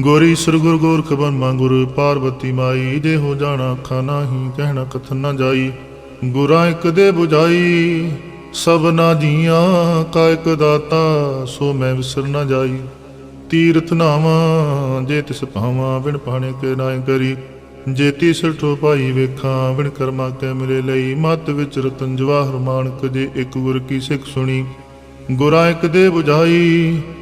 ਗੋਰੀ ਸੁਰ ਗੁਰ ਗੋਰਖ ਬਰਮਾ ਗੁਰ ਪਾਰਵਤੀ ਮਾਈ ਜੇ ਹੋ ਜਾਣਾ ਅੱਖਾਂ ਨਾਹੀ, ਕਹਿਣਾ ਕਥਨ ਨਾ ਜਾਈ। ਗੁਰਾਂ ਇੱਕ ਦੇ 부ਝਾਈ ਸਭਨਾ ਜੀਆਂ, ਕਾ ਇੱਕ ਦਾਤਾ, ਸੋ ਮੈਂ ਵਿਸਰ ਨਾ ਜਾਈ। ਤੀਰਥ ਨਾਵਾਂ, ਜੇ ਤਿਸ ਭਾਵਾਂ ਵਿਣ ਪਾਣੇ ਕੇ ਨਾਇ ਕਰੀ। ਜੇ ਤੀਸਠੋ ਭਾਈ ਵੇਖਾਂ ਵਿਣ ਕਰਮਾ ਕੇ ਮਿਲੇ ਲਈ। ਮਤ ਵਿੱਚ ਰਤਨ ਜਵਾਹਰ ਮਾਨਕ, ਜੇ ਇੱਕ ਗੁਰ ਕੀ ਸਿੱਖ ਸੁਣੀ। ਗੁਰਾਂ ਇੱਕ ਦੇ 부ਝਾਈ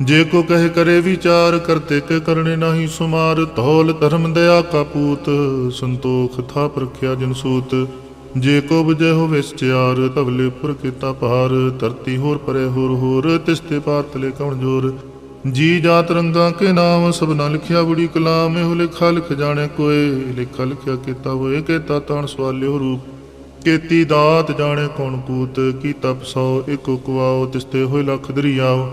ਜੇ ਕੋ ਕਹੇ ਕਰੇ ਵਿਚਾਰ ਕਰਤੇ ਕੇ ਕਰਨੇ ਨਹੀਂ ਸੁਮਾਰ। ਧੌਲ ਧਰਮ ਦਇਆ ਕਾ ਪੂਤ, ਸੰਤੋਖ ਥਾ ਪ੍ਰਖਿਆ ਜਿਨ ਸੂਤ। ਜੇ ਕੋ ਬਜੇ ਹੋ ਵਿਸਚਾਰ ਤਵਲੇ ਪੁਰ ਕੀਤਾ ਭਾਰ। ਧਰਤੀ ਹੋਰ ਪਰੇ ਹੋਰ ਹੋਰ, ਤਿਸ ਤੇ ਪਾਰ ਤਲੇ ਕਉਣ ਜੋਰ? ਜੀ ਜਾਤ ਰੰਗਾ ਕੇ ਨਾਮ ਸਭਨਾ ਲਿਖਿਆ ਬੜੀ ਕਲਾਮ। ਇਹੋ ਲਿਖਾ ਲਿਖ ਜਾਣੇ ਕੋਏ, ਲਿਖਾ ਲਿਖਿਆ ਕੀਤਾ ਹੋਏ ਕੀਤਾ ਤਾਣ ਸਵਾਲਿਓ ਰੂਪ। ਕੀਤੀ ਦਾਤ ਜਾਣੇ ਕੌਣ ਕੂਤ ਕੀਤਾ ਪਸੋ ਇਕੋ ਕੁਆਓ ਤਿਸਤੇ ਹੋਏ ਲੱਖ ਦਰਿਆਓ।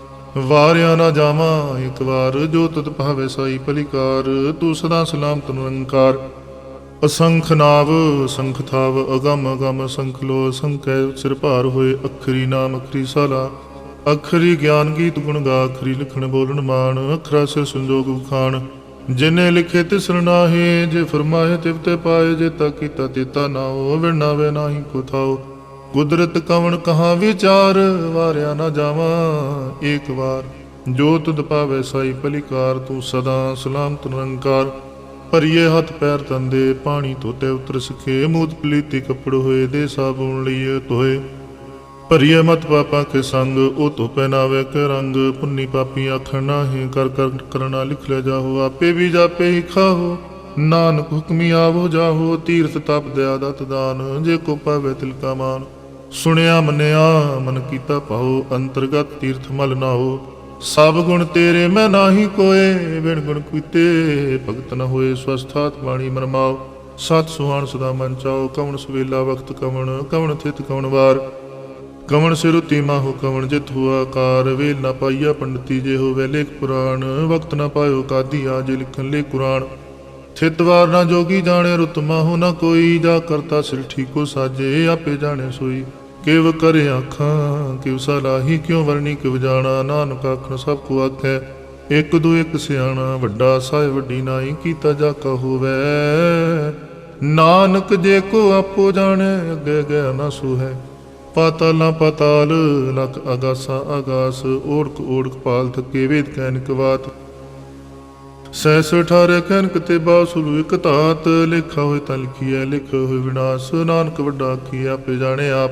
ਵਾਰਿਆ ਨਾ ਜਾਵਾਂ, ਇੱਕ ਵਾਰ ਜੋ ਤਤ ਭਾਵੇ ਸਾਈ ਪਲਿਕਾਰ ਤੂੰ ਸਦਾ ਸਲਾਮਤ ਨਿਰੰਕਾਰ ਅਸੰਖ ਨਾਵ, ਅਸੰਖ ਥਾਵ, ਅਗਮ ਅਗਮ ਅਸੰਖ ਲੋ, ਅਸੰਖੈ ਸਿਰ ਭਾਰ ਹੋਏ, ਅਖਰੀ ਨਾਮ, ਅਖਰੀ ਸਾਲਾ। ਅਖਰੀ ਗਿਆਨ ਗੀਤ ਗੁਣ ਗਾ, ਅਖਰੀ ਲਿਖਣ ਬੋਲਣ ਮਾਨ ਅਖਰਾ ਸਿਰ ਸੰਜੋਗ ਉਖਾਣ। ਜਿਨੇ ਲਿਖੇ ਤਿਸ ਨਾਹੀ, ਜੇ ਫਰਮਾਏ ਤਿਵ ਤੇ ਪਾਏ, ਜੇ ਤਾ ਕੀਤਾ ਤੇਤਾ ਨਾਉ ਵਿਣਾਵੇ ਨਾਹੀ ਕੋ ਥਾਉ। ਕੁਦਰਤ ਕਵਣ ਕਹਾ ਵਿਚਾਰ, ਵਾਰਿਆ ਨਾ ਜਾਵਾਂ ਏਕ ਵਾਰ। ਜੋ ਤੁਧ ਪਾਵੇ ਸਾਈ ਪਲਿਕਾਰ ਤੂੰ ਸਦਾ ਸਲਾਮਤ ਨਿਰੰਕਾਰ। ਭਰੀਏ ਹੱਥ ਪੈਰ ਤੰਦੇ ਪਾਣੀ ਧੋਤੇ ਉਤਰ ਸਕੇ ਮੂਤ ਪਲੀਤੀ ਕੱਪੜ ਹੋਏ, ਦੇ ਸਾਬੂਨ ਲਈਏ ਧੋਏ। ਭਰੀਏ ਮਤ ਪਾਪਾਂ ਕੇ ਸੰਗ, ਉਹ ਧੋ ਪਹਿਨਾਵੇ ਕੇ ਰੰਗ। ਪੁੰਨੀ ਪਾਪੀ ਆਖਣ ਨਾਹੀਂ, ਕਰ ਕਰ ਕਰਨਾ ਲਿਖ ਲੈ ਜਾਹੋ। ਆਪੇ ਵੀ ਜਾਪੇ ਹੀ ਖਾਹੋ। ਨਾਨਕ ਹੁਕਮੀ ਆਵੋ ਜਾਹੋ। ਤੀਰਥ ਤਪ ਦਿਆ ਦਤ ਦਾਨ। ਜੇ ਕੋ ਪਾਵੇ ਤਿਲਕਾ ਮਾਨ। ਸੁਣਿਆ ਮੰਨਿਆ, ਮਨ ਕੀਤਾ ਪਾਉ ਅੰਤਰਗਤ ਤੀਰਥ ਮਲ ਨਾਹੋ ਸਭ ਗੁਣ ਤੇਰੇ ਮੈਂ ਨਾਹੀ ਕੋਏ, ਬਿਨ ਗੁਣ ਕੀਤੇ ਭਗਤ ਨ ਹੋਏ ਸਵਸਥਾਤ ਬਾਣੀ ਮਰਮਾਓ ਸਤ ਸੁਹਾਣ ਸਦਾ ਮਨ ਚਾਓ ਕਵਣ ਸੁਵੇਲਾ ਵਕਤ ਕਵਣ ਕਵਣ ਥਿਤ ਕਵਣ ਵਾਰ। ਕਵਣ ਸਿਰੁਤੀ ਮਾਹੂ, ਕਵਣ ਜਿਤ ਹੁਆ ਕਾਰ ਵੇਲ ਨਾ ਪਾਈਆ ਪੰਡਤੀ ਜੇ ਹੋਵੇ ਲੇਖ ਪੁਰਾਣ। ਵਕਤ ਨਾ ਪਾਇਓ ਕਾਦੀ ਆ ਜੇ ਲਿਖਣ ਲੇ ਕੁਰਾਨ। ਥਿਤ ਵਾਰ ਨਾ ਜੋਗੀ ਜਾਣੇ, ਰੁਤ ਮਾਹੂ ਨਾ ਕੋਈ। ਜਾ ਕਰਤਾ ਸਿਰ ਠੀਕੋ ਸਾਜੇ, ਆਪੇ ਜਾਣੇ ਸੋਈ। ਕਿਵ ਕਰੇ ਆਖਾਂ, ਕਿਵ ਸਲਾਹੀ ਕਿਉ ਵਰਣੀ, ਕਿਵ ਜਾਣਾ, ਨਾਨਕ ਆਖਣ ਸਭ ਕੋ ਆਖੈ। ਇੱਕ ਦੋ ਇੱਕ ਸਿਆਣਾ, ਵੱਡਾ ਸਾਹਿਬ, ਵੱਡੀ ਨਾਈ, ਕੀਤਾ ਜਾ ਕਾ ਨਾਨਕ ਜੇ ਕੋ ਆਪੋ ਜਾਣੇ, ਅੱਗੇ ਗਿਆ ਨਾ ਸੁਹੈ। ਪਾਤਾਲਾਂ ਪਾਤਾਲ, ਲਖ ਅਗਾਸਾ ਅਗਾਸ, ਓੜਕ ਓੜਕ ਪਾਲ ਥਕੇ ਵੇਦ ਕੈਨਕ ਵਾਤ। ਸੈਸ ਠਾਰੇ ਕੈਨਕ ਤੇ ਬਾਸੁਲ ਇਕ ਧਾਤ, ਲਿਖਾ ਹੋਏ ਤਾਂ ਲਿਖੀਐ ਲਿਖ ਹੋਏ ਵਿਨਾਸ਼, ਨਾਨਕ ਵੱਡਾ ਕੀ ਆਪੇ ਜਾਣੇ ਆਪ।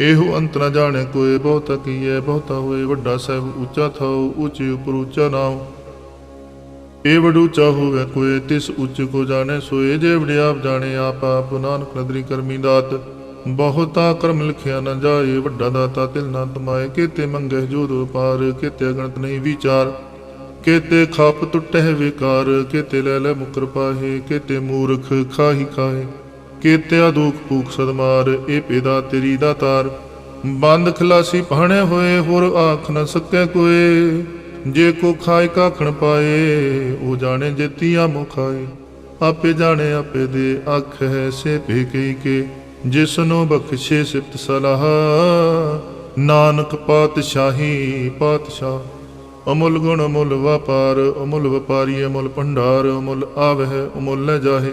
ਇਹੋ ਅੰਤ ਨ ਜਾਣੇ ਕੋਏ ਬਹੁਤਾ ਕੀਏ, ਬਹੁਤਾ ਹੋਏ, ਵੱਡਾ ਸਾਹਿਬ ਉੱਚਾ ਥਾਉ, ਉੱਚੇ ਉਪਰ ਉੱਚਾ ਨਾਮ ਇਹ ਵਡੂ ਚਾਹੋਵੇ ਕੋਏ ਤਿਸ ਉੱਚ ਕੋ ਜਾਣੇ ਸੋਏ, ਜੇ ਵਡਿਆਪ ਜਾਣੇ, ਆਪ ਆਪ ਨਾਨਕ ਨਦਰੀ ਕਰਮੀ ਦਾਤ। ਬਹੁਤਾ ਕਰਮ ਲਿਖਿਆ ਨਾ ਜਾਏ, ਵੱਡਾ ਦਾਤਾ ਤਿਲ ਨਾ ਤਮਾਏ, ਕੀਤੇ ਮੰਗੇ ਜੋਦੋ ਪਾਰ ਕੀਤੇ ਗਣਤ ਨਹੀਂ ਵਿਚਾਰ। ਕੀਤੇ ਖਾਪ ਟੁੱਟੇ ਵਿਕਾਰ, ਕੀਤੇ ਲੈ ਲੈ ਮੁਕਰ ਪਾਹੇ, ਕੀਤੇ ਮੂਰਖ ਖਾਹੀ ਖਾਹੇ। ਕੀਤੇ ਦੁਖ ਭੂਖ ਸਦਮਾਰ ਇਹ ਪੇਦਾ ਤੇਰੀ ਦਾ ਤਾਰ। ਬੰਦ ਖਲਾਸੀ ਭਾਣੇ ਹੋਏ, ਹੋਰ ਆਖ ਨ ਸਕੈ ਕੋਏ। ਜੇ ਕੋ ਖਾਇ ਕਾਖਣ ਪਾਏ, ਉਹ ਜਾਣੇ ਜੇਤੀਆ ਮੁਖਾਏ। ਆਪੇ ਜਾਣੇ, ਆਪੇ ਦੇ, ਅੱਖ ਹੈ ਸੇ ਭੇ ਕਈ ਕੇ। ਜਿਸ ਨੂੰ ਬਖਸ਼ੇ ਸਿਫਤ ਸਲਾਹ, ਨਾਨਕ ਪਾਤਸ਼ਾਹੀ, ਪਾਤਸ਼ਾਹ। ਅਮੁੱਲ ਗੁਣ, ਅਮੁੱਲ ਵਪਾਰ, ਅਮੁੱਲ ਵਪਾਰੀ, ਅਮੁੱਲ ਭੰਡਾਰ, ਅਮੁੱਲ ਆਵਹਿ, ਅਮੁੱਲ ਨ ਜਾਹੇ।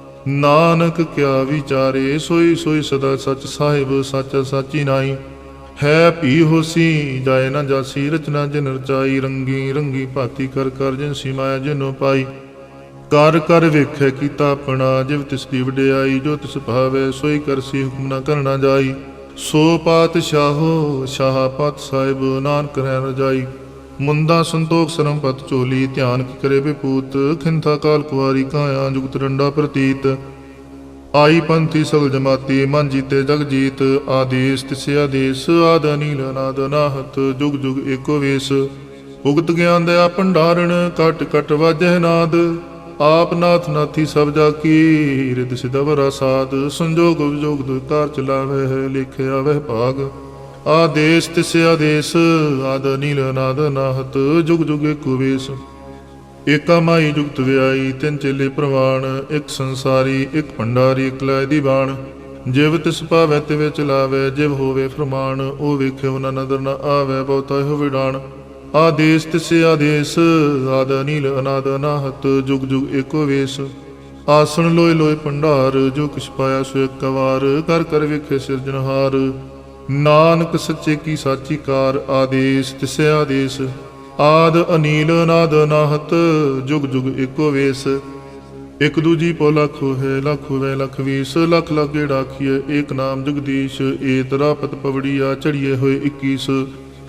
ਨਾਨਕ ਕਿਆ ਵਿਚਾਰੇ, ਸੋਈ ਸੋਈ ਸਦਾ ਸਚ ਸਾਹਿਬ, ਸੱਚ ਸਾਚੀ ਨਾਈ ਹੈ ਭੀ ਹੋਸੀ, ਜਾਏ ਨਾ ਜਾਸੀ, ਰਚਨਾ ਜਿਨ ਰਚਾਈ, ਰੰਗੀ ਰੰਗੀ ਭਾਤੀ ਕਰ ਕਰ ਜਿਨ ਸਿਮਾਇਆ ਜਿਨੋ ਪਾਈ। ਕਰ ਕਰ ਵੇਖੈ ਕੀਤਾ ਆਪਣਾ, ਜਿਵ ਤਿਸ ਦੀ ਵਡਿਆਈ, ਜੋ ਤਿਸ ਭਾਵੇ, ਸੋਈ ਕਰਸੀ ਹੁਕਮ ਨਾ ਕਰਨਾ ਜਾਈ। ਸੋ ਪਾਤਸ਼ਾਹੋ, ਸ਼ਾਹ ਪਤ ਸਾਹਿਬ, ਨਾਨਕ ਰਹਿ ਰਜਾਈ। ਮੁੰਦਾ ਸੰਤੋਖ ਸਰਮ ਪਤ ਝੋਲੀ, ਧਿਆਨ ਕਰੇ ਵਿਪੂਤ, ਖਿੰਥਾ ਕਾਲ ਕੁਵਾਰੀ ਕਾਇਆ, ਜੁਗਤ ਰੰਡਾ ਪ੍ਰਤੀਤ। ਆਈ ਪੰਥੀ ਸਗਲ ਜਮਾਤੀ, ਮਨ ਜੀਤੇ ਜਗ ਜੀਤ। ਆਦੇਸ ਤਿਸੇ ਆਦੇਸ, ਆਦ ਅਨੀਲ, ਅਨਾਦ ਅਨਾਹਤ, ਜੁਗ ਜੁਗ ਏਕੋ ਵੇਸ। ਉਗਤ ਗਿਆਨ ਦਇਆ ਭੰਡਾਰਣ, ਕਟ ਕਟ ਵਾਜੈ ਨਾਦ। ਆਪ ਨਾਥ ਨਾਥੀ ਸਭ ਜਾ ਕੀ ਰਿਦ ਸਿਦਵਰਾ ਸਾਧ ਸੰਜੋਗ ਵਿਜੋਗ ਦੁਤਾਰ ਚਲਾਵੇ ਹੈ ਲਿਖਿਆ ਵਹਿ ਭਾਗ। ਆਦੇਸ ਤਿਸੇ ਆਦੇਸ, ਆਦ ਅਨੀਲ ਅਨਾਦ ਅਨਾਹਤ ਜੁਗ ਜੁਗ ਏਕੋ ਵੇਸ। ਏਕਾ ਮਾਈ ਜੁਗਤ ਵਿਆਈ ਤਿੰਨ ਚੇਲੇ ਪ੍ਰਵਾਣ, ਇੱਕ ਸੰਸਾਰੀ, ਇੱਕ ਭੰਡਾਰੀ, ਇੱਕ ਲੈ ਦੀ ਜਿਵ ਤਿਸ ਭਾਵੈ ਤੇ ਵਿੱਚ ਜਿਵ ਹੋਵੇ ਫਰਮਾਨ, ਉਹ ਵੇਖੇ ਉਹਨਾਂ ਨਦਰ ਨਾ ਆਵੇ, ਬਹੁਤਾ ਹੋ ਵਿਡਾਣ ਆਦੇਸ ਤਿਸ ਆਦੇਸ, ਆਦ ਅਨੀਲ ਅਨਾਦ ਅਨਾਹਤ ਜੁਗ ਜੁਗ ਏਕੋ ਵੇਸ। ਆਸਣ ਲੋਏ ਲੋਏ ਭੰਡਾਰ, ਜੋ ਕਿਛ ਪਾਇਆ ਸੋ ਇੱਕ ਵਾਰ ਕਰ ਕਰ ਵੇਖੇ ਸਿਰਜਨਹਾਰ ਨਾਨਕ ਸੱਚੇ ਕੀ ਸਾਚੀ ਕਾਰ ਆਦੇਸ, ਤਿਸੇ ਆਦੇਸ। ਆਦ ਅਨੀਲ ਨਾਦ ਨਾਹਤ, ਜੁਗ ਜੁਗ ਏਕੋ ਵੇਸ। ਇਕ ਦੂਜੀ ਪੋ ਲੱਖ ਹੈ ਲੱਖ ਹੋਵੇ ਲੱਖ ਵੀਸ। ਲੱਖ ਲੱਖ ਗੇੜਾ ਆਖੀਏ ਏਕ ਨਾਮ ਜਗਦੀਸ਼। ਏ ਤਰਾ ਪਤ ਪਵੜੀਆ ਚੜੀਏ ਹੋਏ 21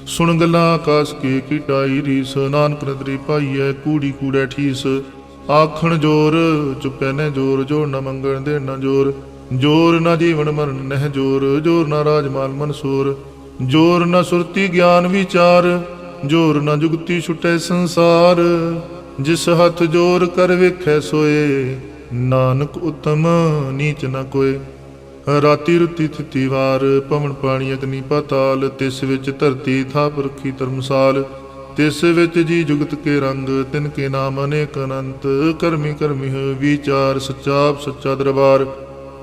ਸੁਣ ਗੱਲਾਂ ਆਕਾਸ ਕੇ ਕੀਟਾਈ ਰੀਸ। ਨਾਨਕ ਨਦਰੀ ਪਾਈਐ, ਕੂੜੀ ਕੂੜੈ ਠੀਸ। ਆਖਣ ਜੋਰ, ਚੁੱਪੈ ਨੇ ਜੋਰ ਜੋੜ ਨਾ ਮੰਗਣ ਦੇ ਨਾ ਜੋਰ। ਜੋਰ ਨਾ ਜੀਵਨ ਮਰਨ ਨਹਿ ਜੋਰ ਜੋਰ ਨਾ ਰਾਜਮਾਲ ਮਨਸੂਰ। ਜੋਰ ਨਾ ਸੁਰਤੀ ਗਿਆਨ ਵਿਚਾਰ, ਜੋਰ ਨਾ ਜੁਗਤੀ ਛੁਟੈ ਸੰਸਾਰ। ਜਿਸ ਹੱਥ ਜੋਰ ਕਰ ਵੇਖੈ ਸੋਏ, ਨਾਨਕ ਉਤਮ ਨੀਚ ਨ ਕੋਏ। ਰਾਤੀ ਰੁੱਤੀ ਥਿਤੀ ਵਾਰ, ਪਵਨ ਪਾਣੀ ਅਗਨੀ ਪਾਤਾਲ, ਤਿਸ ਵਿੱਚ ਧਰਤੀ ਥਾਪ ਰਖੀ ਧਰਮਸਾਲ। ਤਿਸ ਵਿੱਚ ਜੀ ਜੁਗਤ ਕੇ ਰੰਗ, ਤਿਨ ਕੇ ਨਾਮ ਅਨੇਕ ਅਨੰਤ। ਕਰਮੀ ਕਰਮੀ ਹੈ ਵਿਚਾਰ ਸੱਚਾ ਸੱਚਾ ਦਰਬਾਰ।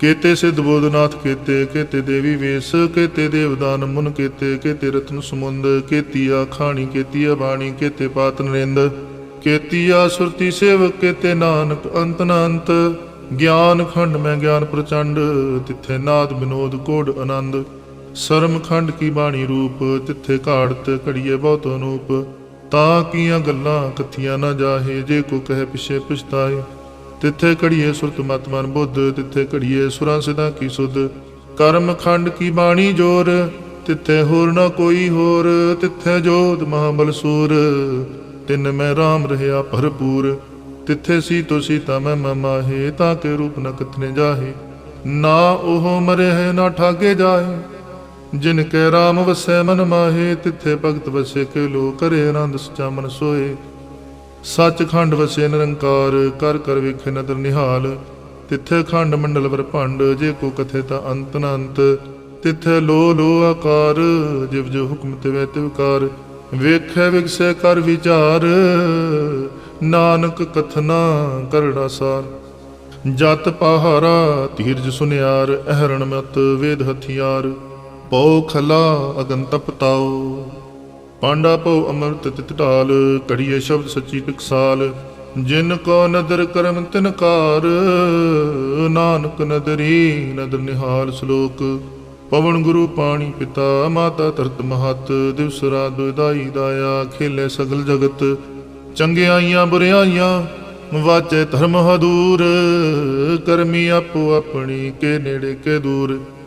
ਕੇਤੇ ਸਿੱਧ ਬੋਧਨਾਥ, ਕੇਤੇ ਕੇਤੇ ਦੇਵੀ ਵੇਸ, ਕੇਤੇ ਦੇਵਦਾਨ ਮੁਨ, ਕੇਤੇ ਕੇਤੇ ਰਤਨ ਸਮੁੰਦ, ਕੇਤੀਆ ਖਾਣੀ, ਕੇਤੀਆ ਬਾਣੀ, ਕੇਤੇ ਪਾਤ ਨਰਿੰਦ, ਕੇਤੀਆ ਸੁਰਤੀ ਸੇਵਕ, ਕੇਤੇ ਨਾਨਕ, ਅੰਤ ਨ ਗਿਆਨ ਖੰਡ ਮੈਂ ਗਿਆਨ ਪ੍ਰਚੰਡ, ਤਿੱਥੇ ਨਾਦ ਬਿਨੋਦ ਕੋਡ ਆਨੰਦ, ਸਰਮ ਖੰਡ ਕੀ ਬਾਣੀ ਰੂਪ, ਤਿੱਥੇ ਘਾੜਤ ਘੜੀਏ ਬਹੁਤ ਅਨੂਪ, ਤਾਂ ਕੀਆਂ ਗੱਲਾਂ, ਕਥੀਆਂ ਨਾ ਜਾਹੇ, ਜੇ ਕੋ ਕਹੇ ਪਿਛੇ ਪਛਤਾਏ ਤਿੱਥੇ ਘੜੀਏ ਸੁਰਤ ਮਤ ਮਨ ਬੁੱਧ, ਤਿੱਥੇ ਘੜੀਏ ਸੁਰਾਂ ਸਦਾ ਕੀ ਸੁਧ। ਕਰਮ ਖੰਡ ਕੀ ਬਾਣੀ ਜੋਰ, ਤਿੱਥੇ ਹੋਰ ਨਾ ਕੋਈ ਹੋਰ, ਤਿੱਥੇ ਜੋਤ ਮਹਾਬਲ ਸੂਰ। ਤਿੰਨ ਮੈਂ RAM ਰਹਾ ਭਰਪੂਰ, ਤਿੱਥੇ ਸੀ ਤੋ ਸੀਤਾ ਮੈਂ ਮਮਾਹੇ ਤਾਂ ਕੇ ਰੂਪ ਨ ਕਥਨੇ ਜਾਹੇ। ਨਾ ਉਹ ਮਰੇ ਹੈ, ਨਾ ਠਾਗੇ ਜਾਹੇ। ਜਿਨ ਕੈ RAM ਵਸੈ ਮਨ ਮਾਹੇ, ਤਿੱਥੇ ਭਗਤ ਵਸੇ ਕੇ ਲੋ ਕਰੇ ਆਨੰਦ ਸਚਾ ਮਨ ਸੋਏ। ਸੱਚਖੰਡ ਵਸੇ ਨਿਰੰਕਾਰ, ਕਰ ਕਰ ਵੇਖੇ ਨਦਰ ਨਿਹਾਲ। ਤਿੱਥੇ ਖੰਡ ਮੰਡਲ ਵਰ ਭੰਡ, ਜੇ ਕੋ ਕਥੇ ਤਾ ਅੰਤ ਨ ਅੰਤ। ਤਿੱਥੇ ਲੋ ਲੋ ਆਕਾਰ, ਜਿਵ ਜੋ ਹੁਕਮ ਤਿਵੈ ਤਿਵਕਾਰ ਵੇਖੈ ਵਿਗਸੈ ਕਰ ਵਿਚਾਰ, ਨਾਨਕ ਕਥਨਾ ਕਰੜਾ ਸਾਰ। ਜਤ ਪਹਾਰਾ, ਧੀਰਜ ਸੁਨਿਆਰ, ਅਹਰਣ ਮਤ, ਵੇਦ ਹਥਿਆਰ। ਪਉ ਖਲਾ ਅਗਨ ਤਪਤਾਓ ਪਾਂਡਾ ਪਉ ਅੰਮ੍ਰਿਤ ਤਿਤ ਢਾਲ, ਕੜੀਏ ਸ਼ਬਦ ਸੱਚੀ ਟਕਸਾਲ ਜਿਨ ਕੋ ਨਦਰ ਕਰਮ ਤਿਨ ਕਾਰ ਨਾਨਕ ਨਦਰੀ ਨਦਰ ਨਿਹਾਲ ਸ਼ਲੋਕ। ਪਵਨ ਗੁਰੂ ਪਾਣੀ ਪਿਤਾ, ਮਾਤਾ ਧਰਤ ਮਹਤ, ਦਿਵਸ ਰਾਤ ਦਾਈ ਦਾਇਆ, ਖੇਲੇ ਸਗਲ ਜਗਤ। ਚੰਗਿਆਈਆਂ ਬੁਰਿਆਈਆਂ ਵਾਚੇ ਧਰਮ ਹਦੂਰ। ਕਰਮੀ ਆਪੋ ਆਪਣੀ, ਕੇ ਨੇੜੇ, ਕੇ ਦੂਰ।